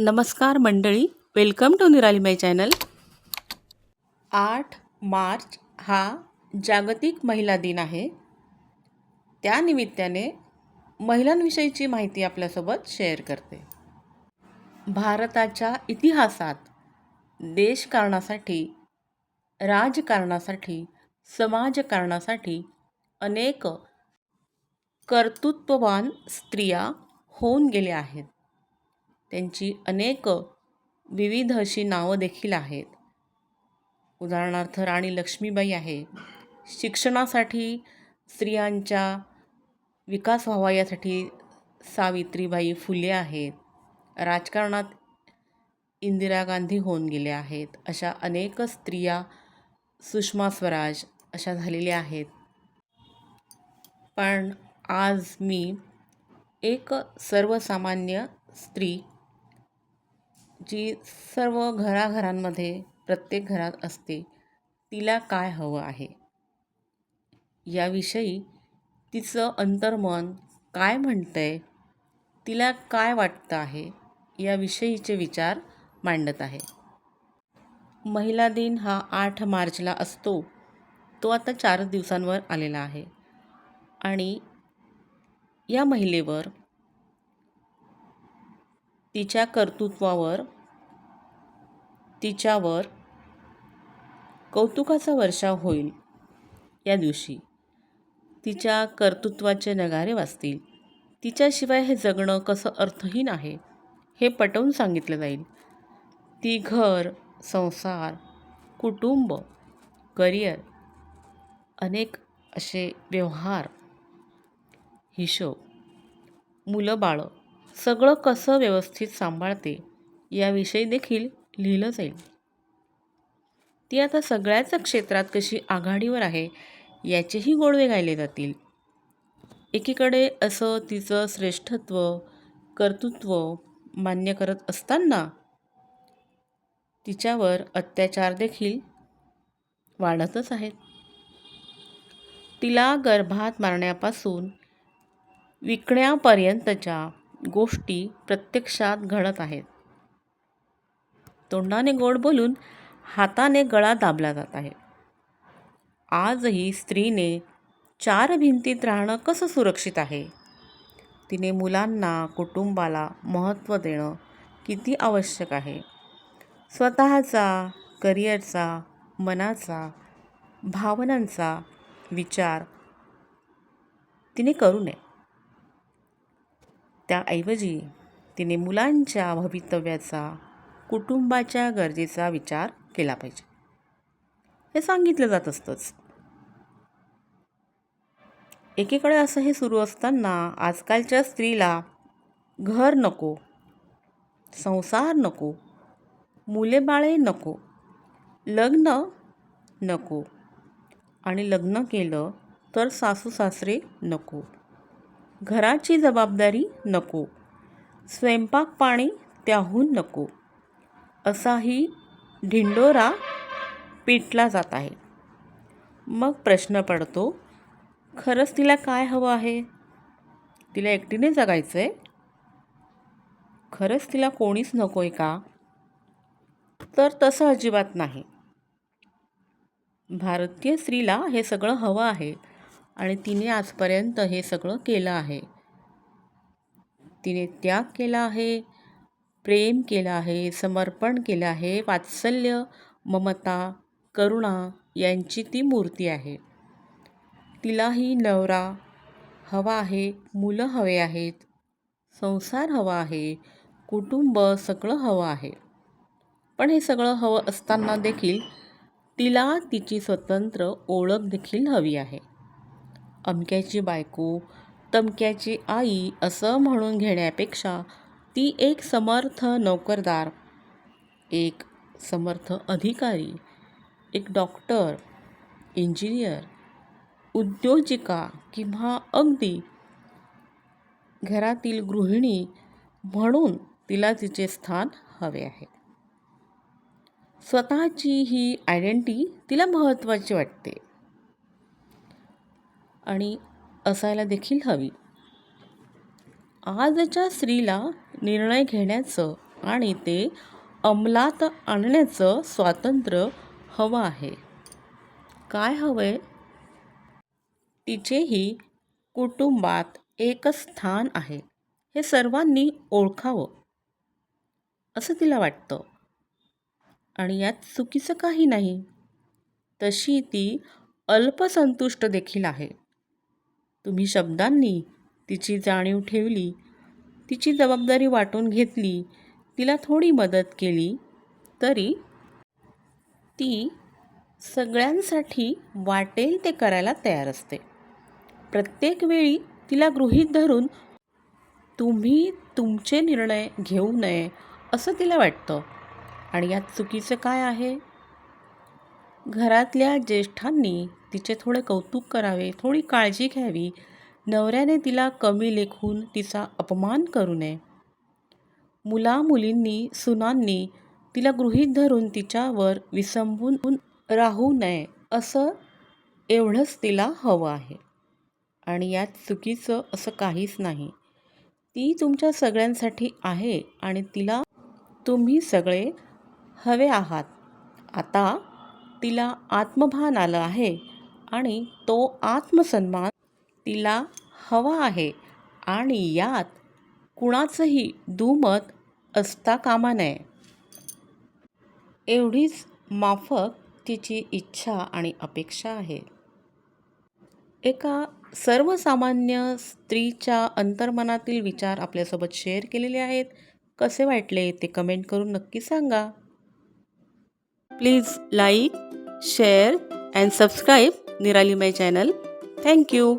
नमस्कार मंडळी welcome to निराली माय चॅनल आठ मार्च हा जागतिक महिला दिन आहे. त्यानिमित्ताने महिलांविषयीची माहिती आपल्यासोबत शेअर करते. भारताच्या इतिहासात देशकारणासाठी राजकारणासाठी समाजकारणासाठी अनेक कर्तृत्ववान स्त्रिया होऊन गेल्या आहेत. त्यांची अनेक विविध अशी नावं देखील आहेत. उदाहरणार्थ राणी लक्ष्मीबाई आहे. शिक्षणासाठी स्त्रियांच्या विकास व्हावा यासाठी सावित्रीबाई फुले आहेत. राजकारणात इंदिरा गांधी होऊन गेल्या आहेत. अशा अनेक स्त्रिया सुषमा स्वराज अशा झालेल्या आहेत. पण आज मी एक सर्वसामान्य स्त्री जी सर्व घराघरांमध्ये प्रत्येक घरात असते तिला काय हवं आहे? याविषयी तिचं अंतर्मन काय म्हणतं आहे तिला काय वाटतं आहे याविषयीचे विचार मांडत आहे. महिला दिन हा आठ मार्चला असतो तो आता चार दिवसांवर आलेला आहे. आणि या महिलेवर तिच्या कर्तृत्वावर तिच्यावर कौतुकाचा वर्षाव होईल. या दिवशी तिच्या कर्तृत्वाचे नगारे वाजतील. तिच्याशिवाय हे जगणं कसं अर्थहीन आहे हे पटवून सांगितलं जाईल. ती घर संसार कुटुंब करिअर अनेक असे व्यवहार हिशोब मुलं बाळं सगळं कसं व्यवस्थित सांभाळते याविषयी देखील लिहिलं जाईल. ती आता सगळ्याच क्षेत्रात कशी आघाडीवर आहे याचेही गोडवे गायले जातील. एकीकडे असं तिचं श्रेष्ठत्व कर्तृत्व मान्य करत असताना तिच्यावर अत्याचार देखील वाढतच आहेत. तिला गर्भात मारण्यापासून विकण्यापर्यंतच्या गोष्टी प्रत्यक्षात घडत आहेत. तोंडाने गोड बोलून हाताने गळा दाबला जात आहे. आजही स्त्रीने चार भिंतीत राहणं कसं सुरक्षित आहे? तिने मुलांना कुटुंबाला महत्त्व देणं किती आवश्यक आहे? स्वतःचा करिअरचा मनाचा भावनांचा विचार तिने करू नये. त्याऐवजी तिने मुलांच्या भवितव्याचा कुटुंबाच्या गरजेचा विचार केला पाहिजे. हे सांगितलं जात असतंच. एकीकडे असं हे सुरू असताना आजकालच्या स्त्रीला घर नको संसार नको मुले बाळे नको लग्न नको आणि लग्न केलं तर सासू सासरे नको घराची जबाबदारी नको स्वयंपाक पाणी त्याहून नको. असाही ढिंडोरा पिटला जात आहे. मग प्रश्न पडतो खरंच तिला काय हवं आहे? तिला एकटीने जगायचं आहे खरंच तिला कोणीच नको आहे का? तर तसं अजिबात नाही. भारतीय स्त्रीला हे सगळं हवं आहे आणि तिने आजपर्यंत हे सगळं केलं आहे. तिने त्याग केला आहे. प्रेम केलं आहे समर्पण केलं आहे वात्सल्य ममता करुणा यांची ती मूर्ती आहे. तिलाही नवरा हवा आहे मुलं हवे आहेत संसार हवा आहे कुटुंब सगळं हवं आहे. पण हे सगळं हवं असताना देखील तिला तिची स्वतंत्र ओळख देखील हवी आहे. अमक्याची बायको तमक्याची आई असं म्हणून घेण्यापेक्षा ती एक समर्थ नोकरदार एक समर्थ अधिकारी एक डॉक्टर इंजिनियर उद्योजिका किंवा अगदी घरातील गृहिणी म्हणून तिला तिचे स्थान हवे आहे. स्वतःची ही आयडेंटिटी तिला महत्त्वाची वाटते आणि असायला देखील हवी. आजच्या स्त्रीला निर्णय घेण्याचं आणि ते अंमलात आणण्याचं स्वातंत्र्य हवं आहे. काय हवंय? तिचेही कुटुंबात एकच स्थान आहे. हे सर्वांनी ओळखावं असं तिला वाटतं. आणि यात चुकीचं काही नाही. तशी ती अल्पसंतुष्ट देखील आहे. तुम्ही शब्दांनी तिची जाणीव ठेवली. तिची जबाबदारी वाटून घेतली. तिला थोडी मदत केली. तरी ती सगळ्यांसाठी वाटेल ते करायला तयार असते. प्रत्येक वेळी तिला गृहीत धरून तुम्ही तुमचे निर्णय घेऊ नये असं तिला वाटतं. आणि यात चुकीचं काय आहे? घरातल्या ज्येष्ठांनी तिचे थोडे कौतुक करावे थोडी काळजी घ्यावी नवऱ्याने तिला कमी लेखून तिचा अपमान करू नये. मुलामुलींनी सुनांनी तिला गृहीत धरून तिच्यावर विसंबून राहू नये असं एवढंच तिला हवं आहे. आणि यात चुकीचं असं काहीच नाही. ती तुमच्या सगळ्यांसाठी आहे आणि तिला तुम्ही सगळे हवे आहात. आता तिला आत्मभान आलं आहे आणि तो आत्मसन्मान तिला हवा आहे आणि यात कुणाचंही दुमत असता कामा नये. एवढीच माफक तिची इच्छा आणि अपेक्षा आहे. एका सर्वसामान्य स्त्रीच्या अंतर्मनातील विचार आपल्यासोबत शेअर केलेले आहेत. कसे वाटले ते कमेंट करून नक्की सांगा. Please like share and subscribe Nirali my channel. Thank you